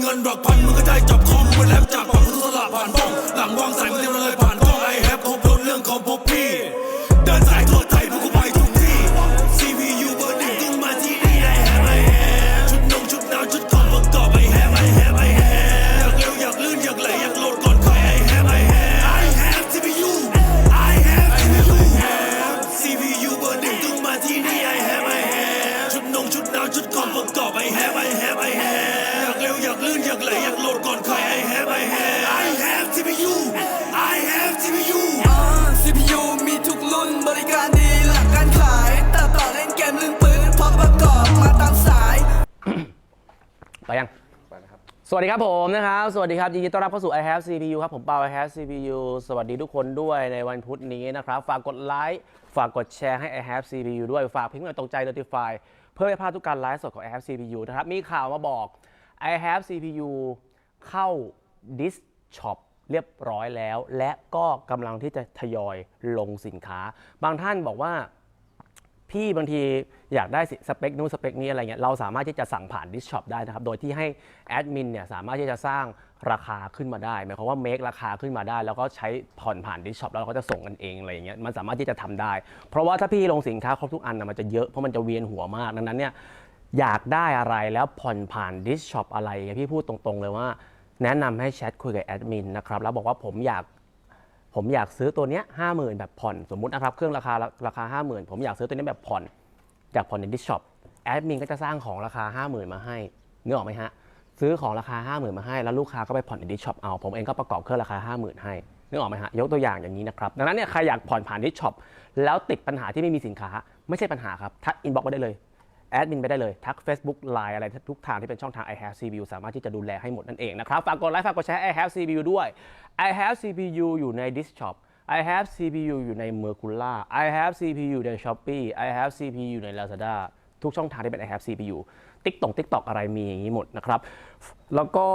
เงินหลักพันมึงก็ได้จับคอมมึงแลบจากปากกูต้องสละผ่านบ้องหลังวางสายมึงเตรียมเลยผ่านกล้องไอแฮปครบรถเรื่องของพบพี่ ลื่นอยากไหลอยากโหลดก่อนใคร I have I have I have CPU I have CPU อ่า CPU มีทุกรุ่นบริการดีหลักการขายตัดต่อเล่นเกมลื่นปืนพร้อมประกอบมาตามสาย ไปยัง สวัสดีครับผมนะครับ สวัสดีครับยินดีต้อนรับเข้าสู่ i have CPU ครับ ผมเปา i have CPU สวัสดีทุกคนด้วยในวันพุธนี้นะครับ ฝากกดไลค์ ฝากกดแชร์ให้ i have CPU ด้วย ฝากพิมพ์หน่อยตกใจ notify เพื่อไม่พลาดทุกการไลฟ์สดของ i have CPU นะครับ มีข่าวมาบอก i have CPU เข้า dis shop เรียบร้อยแล้ว และก็กำลังที่จะทยอยลงสินค้า บางท่านบอกว่าพี่บางทีอยากได้สเปคนู้นสเปคนี้อะไรเงี้ยเราสามารถที่จะสั่งผ่านดิสช็อปได้นะครับ โดยที่ให้แอดมินเนี่ยสามารถที่จะสร้างราคาขึ้นมาได้หมายความว่าเมคราคาขึ้นมาได้ แล้วก็ใช้ผ่อนผ่านดิสช็อปแล้วเราก็จะส่งกันเองอะไรอย่างเงี้ยมันสามารถที่จะทำได้ เพราะว่าถ้าพี่ลงสินค้าครบทุกอันนะมันจะเยอะเพราะมันจะเวียนหัวมากดังนั้นเนี่ย อยากได้อะไรแล้วผ่อนผ่านดิสช็อปอะไรพี่พูดตรงๆเลยว่า แนะนำให้แชทคุยกับแอดมินนะครับแล้วบอกว่าผมอยากผมอยากซื้อตัวเนี้ยห้าหมื่นแบบผ่อนสมมุตินะครับเครื่องราคาราคาห้าหมื่นผมอยากซื้อตัวนี้แบบผ่อนอยากผ่อนในดิสช็อปแอดมินก็จะสร้างของราคาห้าหมื่นมาให้นึกออกไหมฮะซื้อของราคาห้าหมื่นมาให้ แล้วลูกค้าก็ไปผ่อนในดิสช็อปเอา ผมเองก็ประกอบเครื่องราคาห้าหมื่นให้นึกออกไหมฮะยกตัวอย่างอย่างนี้นะครับ ดังนั้นเนี่ยใครอยากผ่อนผ่านดิสช็อปแล้วติดปัญหาที่ไม่มีสินค้า ไม่ใช่ปัญหาครับ ทักอินบ็อกซ์ไปได้เลย แอดมินไปได้เลย ทัก Facebook Line อะไรทุกทางที่เป็นช่องทาง I have CPU สามารถที่จะดูแลให้หมดนั่นเองนะครับ ฝากกดไลค์ ฝากกดแชร์ I have CPU ด้วย I have CPU อยู่ใน Disk Shop I have CPU อยู่ใน Mercula I have CPU ใน Shopee I have CPU ใน Lazada ทุกช่องทางที่เป็น I have CPU ติ๊กต k ติ๊กตอกอะไรมีอย่างนี้หมดนะครับ แล้วก็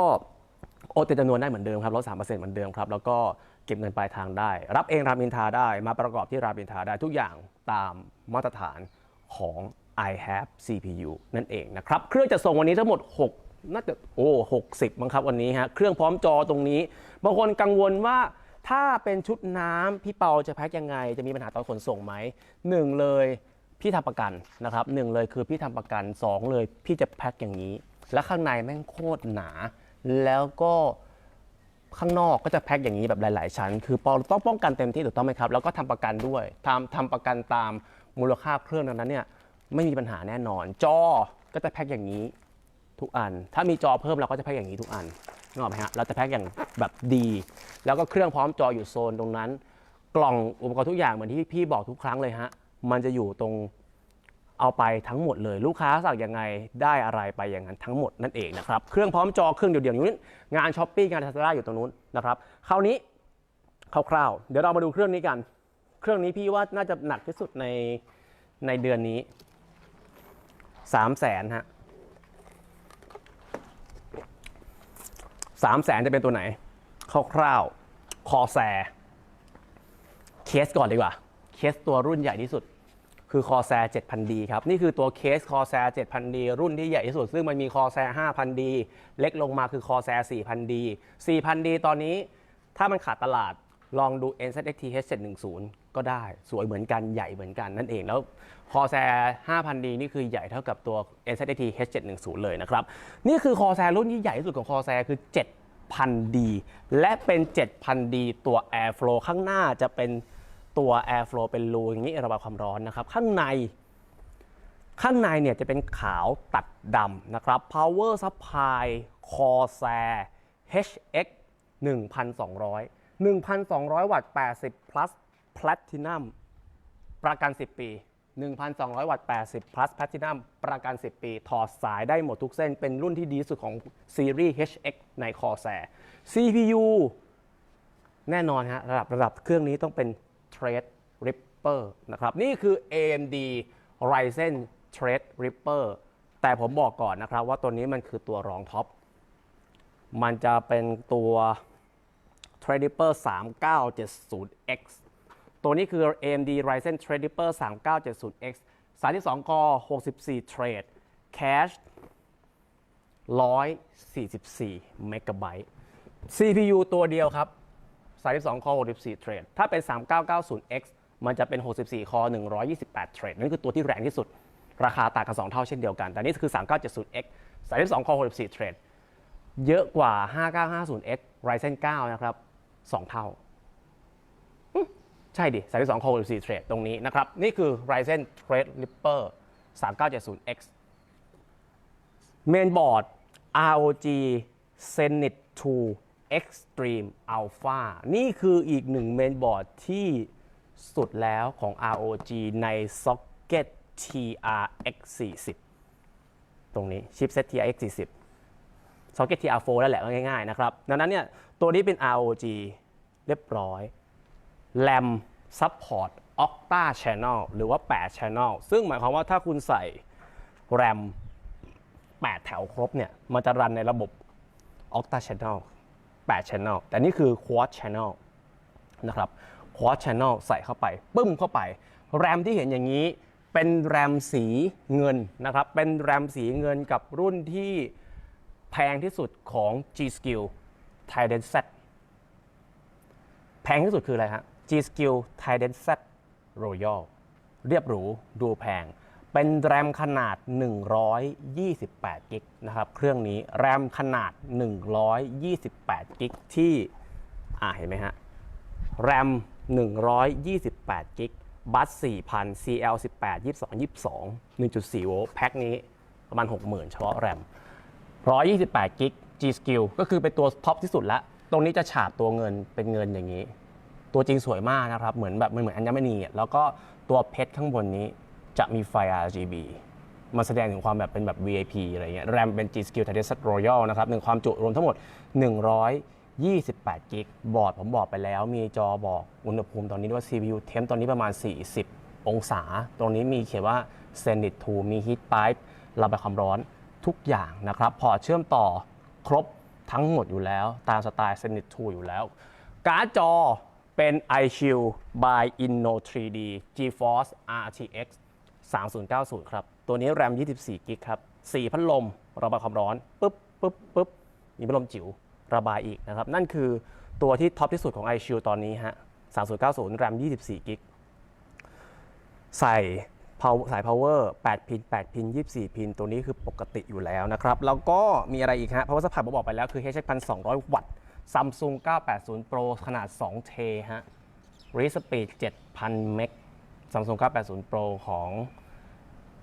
โอนเต็มจำนวนได้เหมือนเดิมครับลด3%เปอร์เซ็นต์เหมือนเดิมครับ แล้วก็เก็บเงินปลายทางได้ รับเองรามอินทาได้ มาประกอบที่รามอินทาได้ทุกอย่างตามมาตรฐานของ i have CPU นั่นเองนะครับ เครื่องจะส่งวันนี้ทั้งหมด 6 น่าจะโอ้60มั้งครับวันนี้ฮะ เครื่องพร้อมจอตรงนี้ บางคนกังวลว่าถ้าเป็นชุดน้ำพี่เปาจะแพ็คยังไง จะมีปัญหาตอนขนส่งไหมหนึ่งเลยพี่ทำประกันนะครับหนึ่งเลยคือพี่ทำประกันสองเลยพี่จะแพ็คอย่างนี้ แล้วข้างในแม่งโคตรหนา แล้วก็ข้างนอกก็จะแพ็คอย่างนี้แบบหลาย ๆ ชั้น คือปอต้องป้องกันเต็มที่ถูกต้องไหมครับ แล้วก็ทำประกันด้วยทำทำประกันตามมูลค่าเครื่องดังนั้นเนี่ย ไม่มีปัญหาแน่นอน จอก็จะแพ็คอย่างนี้ทุกอัน ถ้ามีจอเพิ่มเราก็จะแพ็คอย่างนี้ทุกอันนึกออกไหมฮะเราจะแพ็คอย่างแบบดี แล้วก็เครื่องพร้อมจออยู่โซนตรงนั้น กล่องอุปกรณ์ทุกอย่างเหมือนที่พี่บอกทุกครั้งเลยฮะมันจะอยู่ตรงเอาไปทั้งหมดเลย ลูกค้าสั่งยังไงได้อะไรไปอย่างนั้นทั้งหมดนั่นเองนะครับเครื่องพร้อมจอเครื่องเดียวๆอยู่นี้งานช้อปปี้งานทัศนาอยู่ตรงนู้นนะครับคราวนี้คร่าวๆเดี๋ยวเรามาดูเครื่องนี้กัน เครื่องนี้พี่ว่าน่าจะหนักที่สุดในในเดือนนี้ สามแสนฮะสามแสนจะเป็นตัวไหนคร่าวๆคอแซเคสก่อนดีกว่า เคสตัวรุ่นใหญ่ที่สุด คือคอแซ 7,000D ครับ นี่คือตัวเคสคอแซ 7,000D รุ่นที่ใหญ่ที่สุด ซึ่งมันมีคอแซ 5,000D เล็กลงมาคือคอแซ 4,000D 4,000D ตอนนี้ ถ้ามันขาดตลาดลองดู NZXT H710 ก็ได้สวยเหมือนกันใหญ่เหมือนกันนั่นเองแล้วคอแซ 5,000D นี่คือใหญ่เท่ากับตัว NZXT H710 เลยนะครับ นี่คือคอแซรุ่นที่ใหญ่ที่สุดของคอแซคือ 7,000D และเป็น 7,000D ตัว Airflow ข้างหน้าจะเป็นตัว Airflow เป็นรูอย่างนี้ระบายความร้อนนะครับ ข้างใน ข้างในเนี่ยจะเป็นขาวตัดดำนะครับ Power Supply Corsair HX 1,200 1,200 วัตต์ 80 plus Platinum ประกัน 10 ปี 1,200 วัตต์ 80 plus Platinum ประกัน 10 ปี ถอดสายได้หมดทุกเส้น เป็นรุ่นที่ดีสุดของซีรีส์ HX ใน Corsair CPU แน่นอนฮะ ระดับระดับเครื่องนี้ต้องเป็น Threadripper นะครับ นี่คือ AMD Ryzen Threadripper แต่ผมบอกก่อนนะครับว่าตัวนี้มันคือตัวรองท็อป มันจะเป็นตัว Threadripper 3970X ตัวนี้คือ AMD Ryzen Threadripper 3970X 32คอ64 เทรด Cache 144เมกะไบต์ CPU ตัวเดียวครับ 32 คอ64 เทรด ถ้าเป็น 3990X มันจะเป็น 64 คอ128 เทรด นั่นคือตัวที่แรงที่สุด ราคาต่างกัน 2 เท่าเช่นเดียวกัน แต่นี่คือ 3970X 32 คอ64 เทรด เยอะกว่า 5950X Ryzen 9 นะครับ 2 เท่า ใช่ดิ32 Core 64 Thread ตรงนี้นะครับ นี่คือ Ryzen Threadripper 3970X เมนบอร์ด ROG Zenith 2 Extreme Alpha นี่คืออีกหนึ่งเมนบอร์ดที่สุดแล้วของ ROG ใน Socket TRX40 ตรงนี้ Chipset TRX40 Socket TR4 นั่นแหละง่ายๆนะครับ ดังนั้นเนี่ยตัวนี้เป็น ROG เรียบร้อย RAM Support Octa Channel หรือว่า 8 Channel ซึ่งหมายความว่าถ้าคุณใส่ RAM 8แถวครบเนี่ย มันจะรันในระบบ Octa Channel 8 Channel แต่นี่คือ Quad Channel นะครับ Quad Channel ใส่เข้าไป ปึ้มเข้าไป แรมที่เห็นอย่างนี้เป็นแรมสีเงินนะครับ เป็นแรมสีเงินกับรุ่นที่แพงที่สุดของ G Skill Trident Z แพงที่สุดคืออะไรฮะ G Skill Trident Z Royal เรียบหรูดูแพง เป็นแรมขนาด 128 กิกนะครับ เครื่องนี้แรมขนาด 128 กิกที่อ่าเห็นไหมฮะ แรม 128 กิกบัส4,000 CL18 22 22 1.4 โวลต์แพ็คนี้ประมาณ 60,000 เฉพาะแรม 128 กิก G Skill ก็คือเป็นตัวท็อปที่สุดละ ตรงนี้จะฉาบตัวเงินเป็นเงินอย่างนี้ ตัวจริงสวยมากนะครับ เหมือนแบบมันเหมือนอัญมณีอะแล้วก็ตัวเพชรข้างบนนี้จะมีไฟ RGB มันแสดงถึงความแบบเป็นแบบ VIP อะไรเงี้ยแรมเป็น G Skill Trident Royal นะครับหนึ่งความจุรวมทั้งหมด 128กิกบอร์ดผมบอกไปแล้ว มีจอบอกอุณหภูมิตอนนี้ว่า CPU temp ตอนนี้ประมาณ 40 องศา ตรงนี้มีเขียนว่า Zenith 2 มี Heat Pipe ระบายความร้อนทุกอย่างนะครับ พอเชื่อมต่อครบทั้งหมดอยู่แล้ว ตามสไตล์ Zenith 2 อยู่แล้ว การ์ดจอ เป็น iShield by Inno 3D GeForce RTX 3090 ครับ ตัวนี้แรม 24 กิกครับ 4 พัดลม ระบายความร้อนปึ๊บปึ๊บปึ๊บมีพัดลมจิ๋วระบายอีกนะครับ นั่นคือตัวที่ท็อปที่สุดของ iShield ตอนนี้ฮะ 3090 แรม 24 กิก ใส่ power สาย power 8 พิน 8 พิน 24 พิน ตัวนี้คือปกติอยู่แล้วนะครับ แล้วก็มีอะไรอีกฮะ power supply ผมบอกไปแล้วคือ H1200 วัตต์ Samsung 980 Pro ขนาด2เทฮะ read speed 7,000 เมก Samsung 980 Pro ของ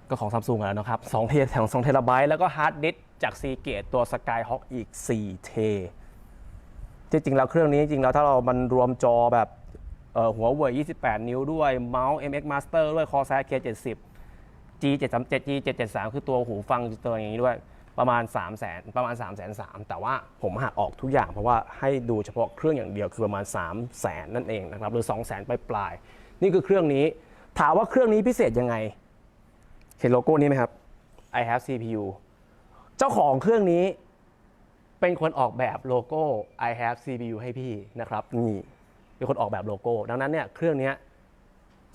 ก็ของ Samsung แล้วนะครับ2เทแถว2เทราไบต์แล้วก็ฮาร์ดดิสจาก Seagate ตัว Skyhawk อีก4เทจริงๆแล้วเครื่องนี้จริงๆแล้วถ้าเรามันรวมจอแบบเออหัวเว่ย28 นิ้วด้วย เมาส์ MX Master ด้วย Corsair K70 G737 G773 คือตัวหูฟังตัวอย่างนี้ด้วย ประมาณ 3 0 0 0 0 0ประมาณ3 3 0 0 0แต่ว่าผมหักออกทุกอย่าง เพราะว่าให้ดูเฉพาะเครื่องอย่างเดียวคือประมาณ 3 0 0 0 0 0นั่นเองนะครับหรือ 2 0 0 0 0 0ปปลายๆนี่คือเครื่องนี้ ถามว่าเครื่องนี้พิเศษยังไง เห็นโลโก้นี้ไหมครับ I have CPU เจ้าของเครื่องนี้เป็นคนออกแบบโลโก้ I have CPU ให้พี่นะครับนี่เป็นคนออกแบบโลโก้ ดังนั้นเนี่ยเครื่องเนี้ย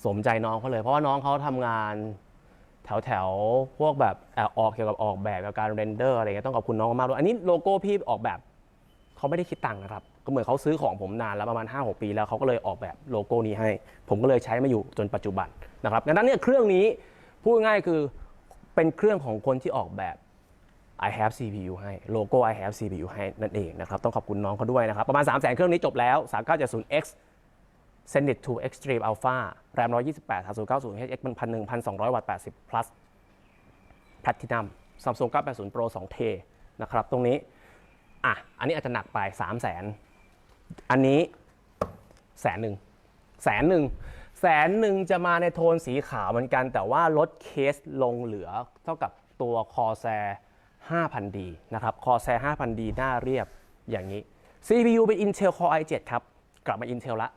สมใจน้องเขาเลย เพราะว่าน้องเขาทำงาน แถวแถวพวกแบบออกเกี่ยวกับออกแบบกับการเรนเดอร์อะไรเงี้ยต้องขอบคุณน้องมากด้วยอันนี้โลโก้พี่ออกแบบเขาไม่ได้คิดตังค์นะครับ ก็เหมือนเขาซื้อของผมนานแล้วประมาณ 5-6 ปีแล้วเขาก็เลยออกแบบโลโก้นี้ให้ ผมก็เลยใช้มาอยู่จนปัจจุบันนะครับดังนั้นเนี่ยเครื่องนี้พูดง่ายคือเป็นเครื่องของคนที่ออกแบบ I have CPU ให้โลโก้ I have CPU ให้นั่นเองนะครับต้องขอบคุณน้องเขาด้วยนะครับประมาณ 3 0 0 0 0 0เครื่องนี้จบแล้ว 3970X Zenith 2 Extreme Alpha RAM 128 3090 HX 1,100 1,200 วัตต์ 80 plus Platinum Samsung 980 Pro 2 t นะครับ ตรงนี้ อะ อันนี้อาจจะหนักไป 3 0 0 0 0 0อันนี้แสนหนึ่งแสนหนึ่งแสนหนึ่งจะมาในโทนสีขาวเหมือนกัน แต่ว่าลดเคสลงเหลือเท่ากับตัว Corsair 5,000D นะครับ Corsair 5,000D หน้าเรียบอย่างนี้ CPU เป็น Intel Core i7 ครับ กลับมา Intel ละ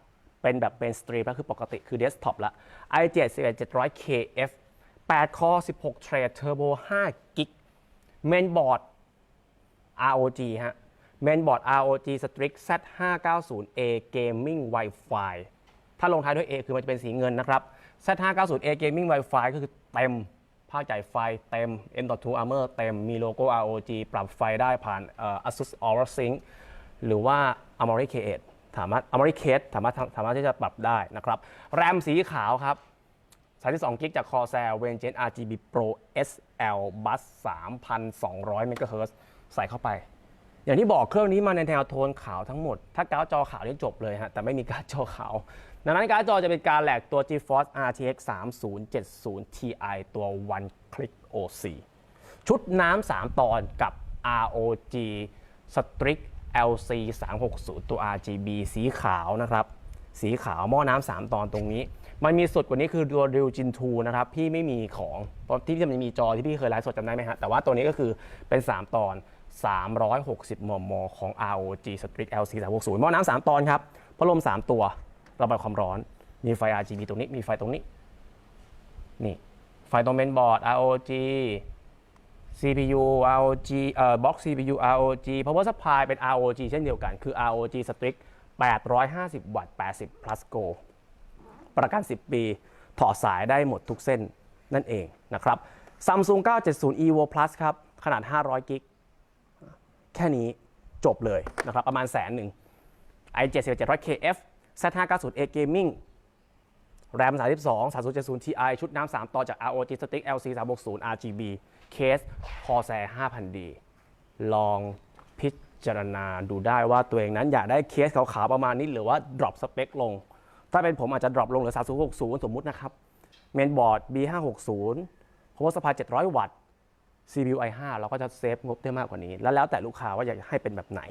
เป็นแบบเป็นสตรีมแล้วคือปกติคือ Desktop ละ i7 11700KF 8 Core 16 Thread Turbo 5 g b Mainboard ROG ฮะเมนบอร์ด ROG Strix Z590A Gaming Wi-Fi ถ้าลงท้ายด้วย A คือมันจะเป็นสีเงินนะครับ Z590A Gaming Wi-Fi ก็คือเต็มภาคจ่ายไฟเต็ม M.2 Armor เต็ม มีโลโก้ ROG ปรับไฟได้ผ่าน ASUS Aura Sync หรือว่า Armory K8 สามารถ Armory K8 สามารถสามารถที่จะปรับได้นะครับแรมสีขาวครับ32กิกจาก Corsair Vengeance RGB Pro SL Bus 3,200 MHz ใส่เข้าไป อย่างที่บอกเครื่องนี้มาในแนวโทนขาวทั้งหมด ถ้าการ์ดจอขาวนี่จบเลยฮะ แต่ไม่มีการ์ดจอขาว ดังนั้นการ์ดจอจะเป็นการแหลกตัว GeForce RTX 3070 Ti ตัว One Click OC ชุดน้ำ3ตอนกับ ROG Strix LC 360ตัว RGB สีขาวนะครับ สีขาวหม้อน้ำ3ตอนตรงนี้ มันมีสุดกว่านี้คือตัว Real Gen 2นะครับ พี่ไม่มีของเพราะที่มันมีจอที่พี่เคยไลฟ์สดจำได้ไหมฮะ แต่ว่าตัวนี้ก็คือเป็น 3 ตอน 360 มม ของ ROG Strix LC 360หม้อน้ำ3ตอนครับพัดลม 3 ตัว ระบายความร้อน มีไฟ RGB ตรงนี้ มีไฟตรงนี้ นี่ ไฟตรงเมนบอร์ด ROG CPU ROG เอ่อ box CPU ROG power supply เป็น ROG เช่นเดียวกัน คือ ROG Strix 850 วัตต์ 80 plus go ประกัน 10 ปี ถอดสายได้หมดทุกเส้นนั่นเองนะครับ Samsung 970 EVO Plus ครับ ขนาด 500 กิก แค่นี้จบเลยนะครับ ประมาณแสนหนึ่ง i7 700KF Z590A Gaming แรม 32 3070 Ti ชุดน้ำ3ต่อจาก ROG Strix LC 360 RGB เคส Corsair 5000D ลองพิจารณาดูได้ว่าตัวเองนั้นอยากได้เคสขาวๆประมาณนี้ หรือว่า drop สเปคลง ถ้าเป็นผมอาจจะ drop ลงเหลือ 3060 สมมุตินะครับ เมนบอร์ด B560 power supply 700 วัตต์ CPU i5 เราก็จะเซฟงบได้มากกว่านี้ แล้วแล้วแต่ลูกค้าว่าอยากให้เป็นแบบไหน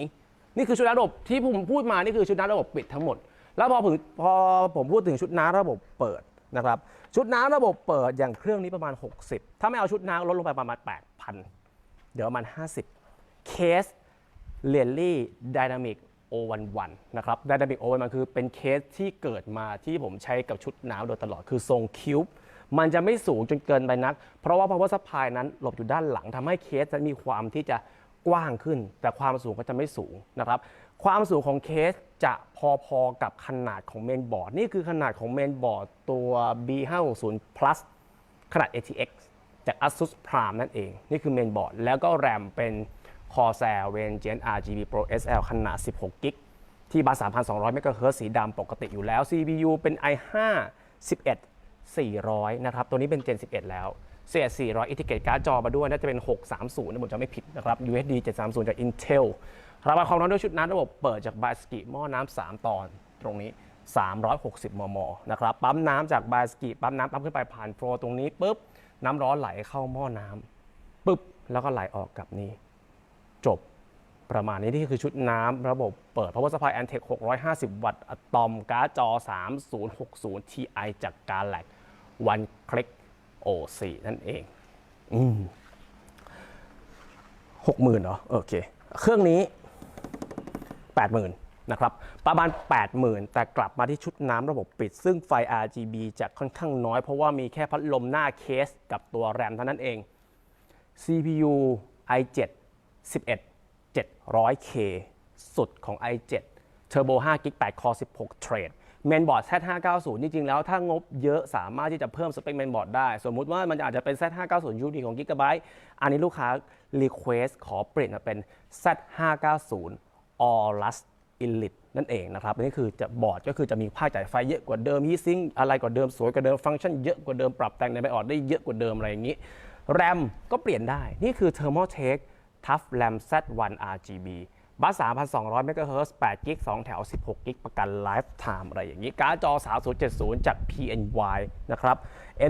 นี่คือชุดน้ำระบบที่ผมพูดมา นี่คือชุดน้ำระบบปิดทั้งหมด แล้วพอผมพอผมพูดถึงชุดน้ำระบบเปิดนะครับชุดน้ำระบบเปิดอย่างเครื่องนี้ประมาณ 60 ถ้าไม่เอาชุดน้ำลดลงไปประมาณ 8,000 เดี๋ยวประมาณ 50 เคสเลียลี่ไดนามิก O11 นวันนะครับไดนามิก O11 คือเป็นเคสที่เกิดมาที่ผมใช้กับชุดน้ำโดยตลอดคือทรงคิวบ์มันจะไม่สูงจนเกินไปนัก เพราะว่า power supply นั้นหลบอยู่ด้านหลังทำให้เคสจะมีความที่จะกว้างขึ้น แต่ความสูงก็จะไม่สูงนะครับ ความสูงของเคส จะพอๆกับขนาดของเมนบอร์ด นี่คือขนาดของเมนบอร์ดตัว B560 Plus ขนาด ATX จาก ASUS Prime นั่นเอง นี่คือเมนบอร์ด แล้วก็แรมเป็น Corsair Vengeance RGB Pro SL ขนาด 16 กิกที่บาร์3,200เมกะเฮิรตซ์สีดำปกติอยู่แล้ว CPU เป็น i5 11 400 นะครับ ตัวนี้เป็น Gen 11 แล้วเสีย400 อินทิเกตการ์ดจอมาด้วย น่าจะเป็น 630นะผมจะไม่ผิดนะครับ UHD 730 จาก Intel ระบายความร้อนด้วยชุดน้ำระบบเปิดจากบาสกิหม้อน้ำ3ตอนตรงนี้ 360 มม นะครับ ปั๊มน้ำจากบาสกิปั๊มน้ำปั๊มขึ้นไปผ่านโฟลตรงนี้ปุ๊บ น้ำร้อนไหลเข้าหม้อน้ำปุ๊บ แล้วก็ไหลออกกับนี้ จบประมาณนี้นี่คือชุดน้ำระบบเปิด Power Supply Antec 650 วัตต์อะตอมการ์ดจอ 3060 Ti จากการแลก One Click O4 นั่นเอง อืมหกหมื่นเหรอ โอเค เครื่องนี้ 80,000นะครับประมาณ 80,000 แต่กลับมาที่ชุดน้ำระบบปิด ซึ่งไฟ RGB จะค่อนข้างน้อยเพราะว่ามีแค่พัดลมหน้าเคสกับตัวแรมเท่านั้นเอง CPU i7 11 700K สุดของ i7 Turbo 5 g b 8 Core 16 Thread เมนบอร์ด Z590 จริงๆแล้วถ้างบเยอะสามารถที่จะเพิ่มสเปคเมนบอร์ดได้ สมมุติว่ามันอาจจะเป็น Z590 UD ของ Gigabyte อันนี้ลูกค้า Request ขอเปลี่ยนมาเป็น Z590 Allus Elite นั่นเองนะครับนี่คือจะบอร์ดก็คือจะมีภาคจ่ายไฟเยอะกว่าเดิมฮีซิงอะไรกว่าเดิมสวยกว่าเดิมฟังก์ชันเยอะกว่าเดิมปรับแต่งในไบออดได้เยอะกว่าเดิมอะไรอย่างนี้แรมก็เปลี่ยนได้นี่คือ Thermaltake Tough RAM Z1 RGB บัส3,200 MHz 8 g ก2แถว 16 g กประกัน Lifetime อะไรอย่างนี้ การ์ดจอ 3070 จาก PNY นะครับ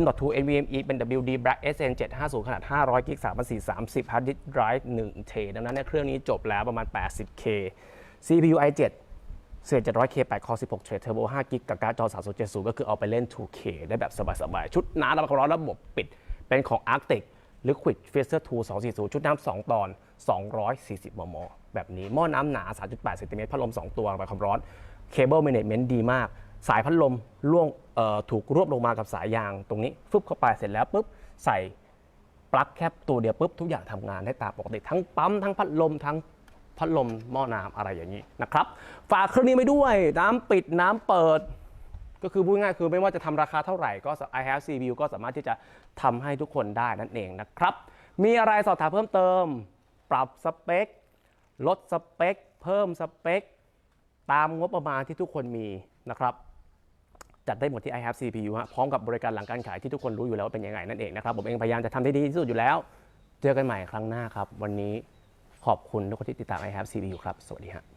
M.2 NVMe เป็น WD Black SN750 ขนาด 500 g ก3430 Hard Disk Drive 1 t ดังนั้นเนเครื่องนี้จบแล้วประมาณ 80K CPU i7 เศษ 700K 8 Core 16 Thread Turbo 5 g กกับการ์ดจอ 3070 ก็คือเอาไปเล่น 2K ได้แบบสบายๆ ชุดน้ำระบายความร้อนระบบปิด เป็นของ Arctic Liquid Freezer 2 240 ชุดน้ำ2ตอน 240 มม แบบนี้ หม้อน้ำหนา 3.8เซนติเมตรพัดลม 2 ตัวระบายความร้อนเคเบิลเมเนจเมนต์ดีมาก สายพัดลมล่วงถูกรวบลงมากับสายยางตรงนี้ฟึบเข้าไปเสร็จแล้วปุ๊บใส่ปลั๊กแคปตัวเดียวปุ๊บทุกอย่างทำงานได้ตามปกติทั้งปั๊มทั้งพัดลมทั้งพัดลมหม้อน้ำอะไรอย่างนี้นะครับฝากเครื่องนี้ไว้ด้วยน้ำปิดน้ำเปิด ก็คือพูดง่ายคือไม่ว่าจะทำราคาเท่าไหร่ก็ I have CPU ก็สามารถที่จะทำให้ทุกคนได้นั่นเองนะครับ มีอะไรสอบถามเพิ่มเติม ปรับสเปค ลดสเปค เพิ่มสเปค ตามงบประมาณที่ทุกคนมีนะครับ จัดได้หมดที่ i have CPU ฮะพร้อมกับบริการหลังการขายที่ทุกคนรู้อยู่แล้วเป็นยังไงนั่นเองนะครับ ผมเองพยายามจะทำได้ดีที่สุดอยู่แล้ว เจอกันใหม่ครั้งหน้าครับ วันนี้ขอบคุณทุกคนที่ติดตาม i have CPU ครับ สวัสดีครับ